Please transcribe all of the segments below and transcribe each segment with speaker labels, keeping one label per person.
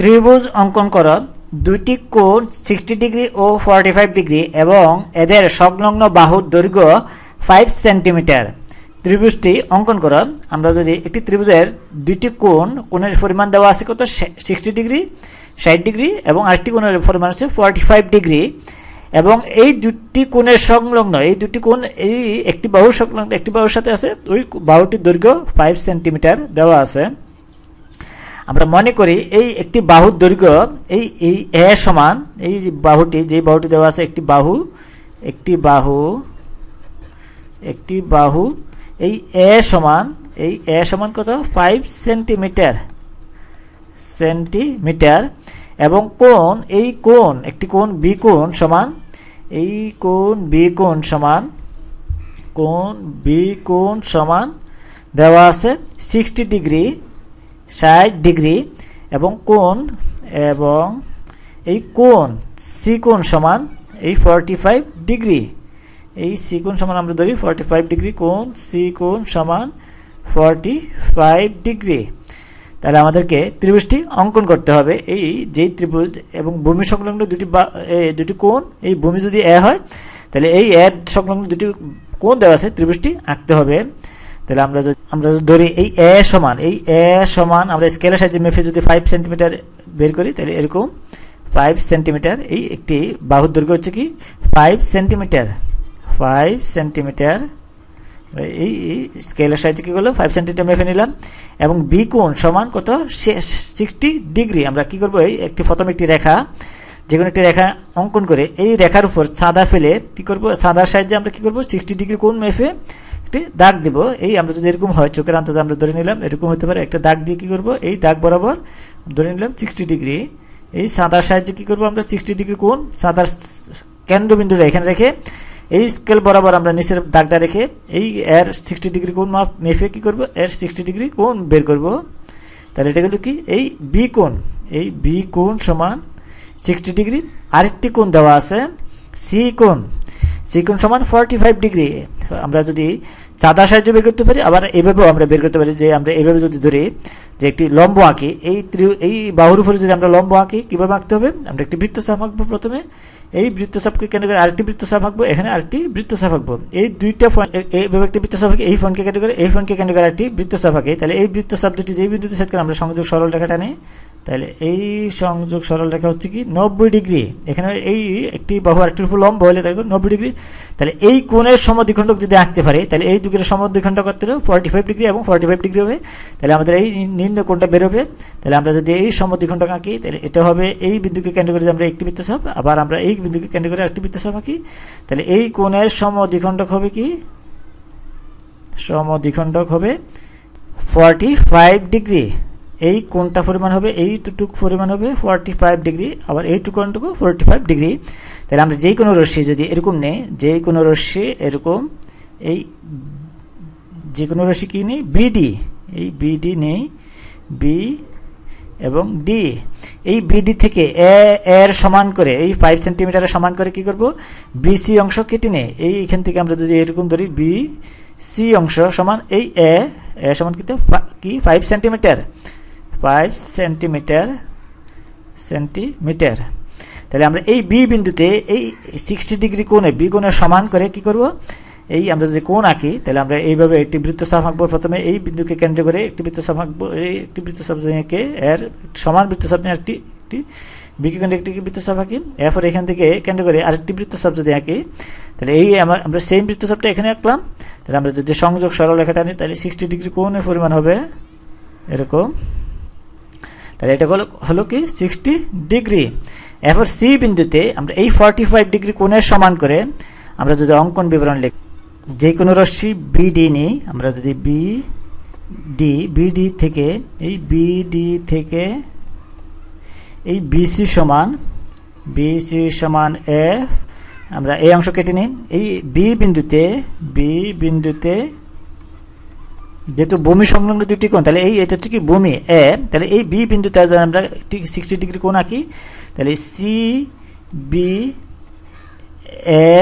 Speaker 1: ত্রিভুজ অঙ্কন করো। দুইটি কোণ সিক্সটি ডিগ্রি ও ফর্টি ফাইভ ডিগ্রি এবং এদের সংলগ্ন বাহুর দৈর্ঘ্য ফাইভ সেন্টিমিটার ত্রিভুজটি অঙ্কন করো। আমরা যদি একটি ত্রিভুজের দুইটি কোণ, কোণের পরিমাণ দেওয়া আছে কত? সিক্সটি ডিগ্রি ষাট ডিগ্রি এবং আরেকটি কোণের পরিমাণ আছে ফর্টি ফাইভ ডিগ্রি এবং এই দুটি কোণের সংলগ্ন, এই দুটি কোণ, এই একটি বাহুর সংলগ্ন, একটি বাহুর সাথে আছে, ওই বাহুটির দৈর্ঘ্য ফাইভ সেন্টিমিটার দেওয়া আছে। আমরা মনে করি এই একটি বাহুর দৈর্ঘ্য, এই এই এ সমান, এই যে বাহুটি যে বাহুটি দেওয়া আছে একটি বাহু একটি বাহু একটি বাহু, এই এ সমান, এই এ সমান কত? ফাইভ সেন্টিমিটার সেন্টিমিটার এবং কোন এই কোন একটি কোন বি কোণ সমান, এই কোন বি কোণ সমান কোন বি কোণ সমান দেওয়া আছে সিক্সটি ডিগ্রি ষাট ডিগ্রি এবং কোণ এবং এই কোণ কোণ সমান এই ফর্টি ফাইভ ডিগ্রি। এই কোণ সমান আমরা ধরি ফর্টি ফাইভ ডিগ্রি কোণ কোণ সমান ফর্টি ফাইভ ডিগ্রি। তাহলে আমাদেরকে ত্রিভুজটি অঙ্কন করতে হবে। এই যেই ত্রিভুজ এবং ভূমি সংলগ্ন দুটি বা দুটি কোণ, এই ভূমি যদি এ হয়, তাহলে এই এর সংলগ্ন দুটি কোণ দেওয়া আছে, ত্রিভুজটি আঁকতে হবে। তাহলে আমরা যদি আমরা যদি ধরি এই এ সমান, এই এ সমান আমরা স্কেলের সাহায্যে মেপে যদি ফাইভ সেন্টিমিটার বের করি, তাহলে এরকম ফাইভ সেন্টিমিটার এই একটি বাহুর দৈর্ঘ্য হচ্ছে কি? ফাইভ সেন্টিমিটার ফাইভ সেন্টিমিটার এই স্কেলের সাহায্যে কী করল ফাইভ সেন্টিমিটার মেপে নিলাম। এবং বি কোণ সমান কত? সিক্সটি ডিগ্রি আমরা কি করব? এই একটি প্রথম একটি রেখা যে কোনো একটি রেখা অঙ্কন করে এই রেখার উপর সাদা ফেলে কী করব? সাদার সাহায্যে আমরা কী করব? সিক্সটি ডিগ্রি কোণ মেপে একটি দাগ দেব। এই আমরা যদি এরকম হয়, চোখের আন্দাজে আমরা ধরে নিলাম, এরকম হতে পারে একটা দাগ দিয়ে কি করব? এই দাগ বরাবর ধরে নিলাম সিক্সটি ডিগ্রি এই সাদার সাহায্যে কি করব আমরা সিক্সটি ডিগ্রি কোন সাদার কেন্দ্রবিন্দুটা এখানে রেখে এই স্কেল বরাবর আমরা নিচের দাগটা রেখে এই এর সিক্সটি ডিগ্রি কোণ মাপ মেপে কী করব? এর সিক্সটি ডিগ্রি কোণ বের করব। তাহলে এটা কিন্তু কি? এই বি কোণ। এই বি কোণ সমান সিক্সটি ডিগ্রি আরেকটি কোণ দেওয়া আছে সি কোণ। সি সমান ফর্টি ফাইভ ডিগ্রি আমরা যদি চাঁদা সাহায্য বের করতে পারি, আবার এভাবেও আমরা বের করতে পারি যে আমরা এভাবে যদি ধরি যে একটি লম্ব আঁকি, এই এই বাহুর উপরে যদি আমরা লম্ব আঁকি, কীভাবে আঁকতে হবে? আমরা একটি বৃত্তচাপ আঁকবো প্রথমে। এই বৃত্তচাপকে কেন্দ্র করে আরেকটি বৃত্তচাপ আঁকবো, এখানে আরেকটি বৃত্তচাপ আঁকবো। এই দুইটা এইভাবে একটি বৃত্তচাপ আঁকি, এই ফোনকে কেন্দ্র করে, এই ফোনকে কেন্দ্র করে আরেকটি বৃত্তচাপ আঁকি। তাহলে এই বৃত্তচাপ দুটি যেই বিন্দুতে সেট করে, আমরা সংযোগ সরল রেখাটা নিই তাহলে এই সংযোগ সরল রেখা হচ্ছে কি নব্বই ডিগ্রি। এখানে এই একটি বাহু আরেকটির উপর লম্ব হলে তাই নব্বই ডিগ্রি। তাহলে এই কোণের সমদ্বিখণ্ডক যদি আঁকতে পারে, তাহলে এই দুগের সমদ্বিখণ্ডক করতে হবে ফর্টি ফাইভ ডিগ্রি এবং ফর্টি ফাইভ ডিগ্রি হবে। তাহলে আমাদের এই নিম্ন কোণটা বেরোবে তাহলে আমরা যদি এই সমদ্বিখণ্ডক আঁকি, তাহলে এটা হবে এই বিন্দুকে কেন্দ্র করে আমরা একটি বৃত্তচাপ আবার আমরা এই বিন্দুকে কেন্দ্র করে একটি বৃত্তচাপ আঁকি, তাহলে এই কোণের সমদ্বিখণ্ডক হবে কি? সমদ্বিখণ্ডক হবে ফর্টি ফাইভ ডিগ্রি। এই কোনটা পরিমাণ হবে এইটুকু পরিমাণ হবে ফর্টি ফাইভ ডিগ্রি আবার এইটুকু কোনটুকু ফোরটি ফাইভ ডিগ্রি তাহলে আমরা যেই কোনো রশ্মি যদি এরকম নেই যে কোনো রশ্মি এরকম, এই যে কোনো রশ্মি কী নেই? বিডি এই বিডি নেই বি এবং ডি এই বিডি থেকে এ এর সমান করে, এই ফাইভ সেন্টিমিটারের সমান করে কি করব? বিসি অংশ কেটে নেই এই এখান থেকে আমরা যদি এরকম ধরি বি সি অংশ সমান, এই এ সমান কিন্তু কি? Five centimetre five centimetre centimetre তাহলে আমরা এই বি বিন্দুতে এই সিক্সটি ডিগ্রি কোণে বি কোণের সমান করে কি করব? এই আমরা যদি কোণ আঁকি, তাহলে আমরা এইভাবে একটি বৃত্তচাপ আঁকবো। প্রথমে এই বিন্দুকে কেন্দ্র করে একটি বৃত্তচাপ আঁকবো। এই একটি বৃত্তচাপ এঁকে এর সমান বৃত্তচাপ নিয়ে একটি একটি বিকে কেন্দ্রে একটি বৃত্তচাপ আঁকি। এরপর এখান থেকে কেন্দ্র করে আরেকটি বৃত্তচাপ যদি আঁকি, তাহলে এই আমার আমরা সেম বৃত্তচাপটা এখানে আঁকলাম। তাহলে আমরা যদি সংযোগ সরল রেখাটা নিই তাহলে সিক্সটি ডিগ্রি কোণের পরিমাণ হবে এরকম। তাহলে এটা হলো হলো কি? সিক্সটি ডিগ্রি এরপর সি বিন্দুতে আমরা এই ফর্টি ফাইভ ডিগ্রি কোণের সমান করে আমরা যদি অঙ্কন বিবরণ লিখ, যে কোনো রশ্মি বিডি নিই, আমরা যদি বি ডি বিডি থেকে, এই বিডি থেকে এই বিসি সমান বিসি সমান এ আমরা এই অংশ কেটে নিই। এই বি বিন্দুতে বি বিন্দুতে যেহেতু ভূমি সংলগ্ন দুটি কোণ, তাহলে এই এটা হচ্ছে কি ভূমি? এ, তাহলে এই বি বিন্দুতে আমরা সিক্সটি ডিগ্রি কোণ আঁকি। তাহলে সি বি এ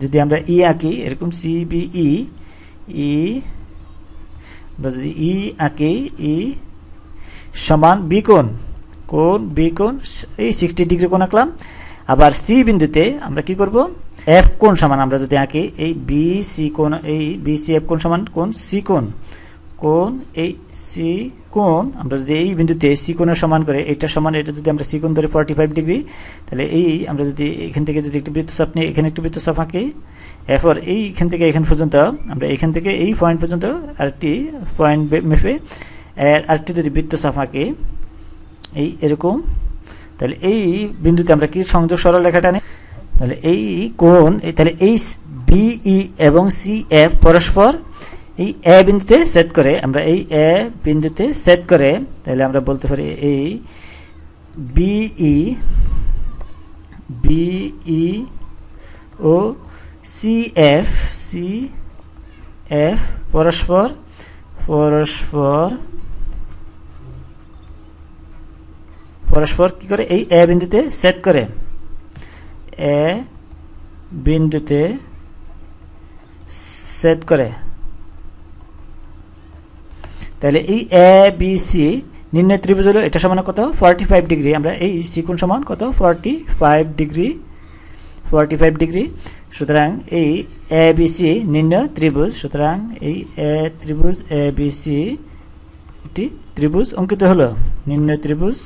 Speaker 1: যদি আমরা ই আঁকি, এরকম সি বি ই ই যদি ই আঁকি ই সমান বি কোণ কোণ বি কোণ, এই সিক্সটি ডিগ্রি কোণ আঁকলাম। আবার সি বিন্দুতে আমরা কি করব? এফ কোণ সমান, আমরা যদি আঁকি, এই বি সি কোণ, এই বি সি এফ কোণ সমান কোণ সি কোণ। কোণ, এই সি কোণ, আমরা যদি এই বিন্দুতে সি কোণের সমান করে, এটা সমান, এটা যদি আমরা সি কোণ ধরে ফর্টি ফাইভ ডিগ্রি তাহলে এই, আমরা যদি এখান থেকে যদি একটি বৃত্তচাপ নিয়ে এখানে একটি বৃত্তচাপ আঁকি, এরপর এইখান থেকে এখান পর্যন্ত, আমরা এখান থেকে এই পয়েন্ট পর্যন্ত আরেকটি পয়েন্ট মেপে আরেকটি যদি বৃত্তচাপ আঁকি, এই এরকম, তাহলে এই বিন্দুতে আমরা কি সংযোগ সরল রেখাটা নিই তাহলে এই এই তাহলে এই বিই এবং সি এফ পরস্পর এই এ বিন্দুতে সেট করে, আমরা এই এ বিন্দুতে সেট করে, তাহলে আমরা বলতে পারি এই বিই বিই ও সি এফ সি এফ পরস্পর পরস্পর পরস্পর কি করে? এই এ বিন্দুতে সেট করে। এ বিন্দুতে সেট করে। তাহলে এই এ বি সি নির্ণয় ত্রিভুজ হলো এটা সমান কত? ফর্টি ফাইভ ডিগ্রি আমরা এই সিকুণ সমান কত? Forty five degree forty five degree সুতরাং এই এ বি সি নির্ণয় ত্রিভুজ। সুতরাং এই এ ত্রিভুজ এ বি সি একটি ত্রিভুজ অঙ্কিত হলো। নির্ণয় ত্রিভুজ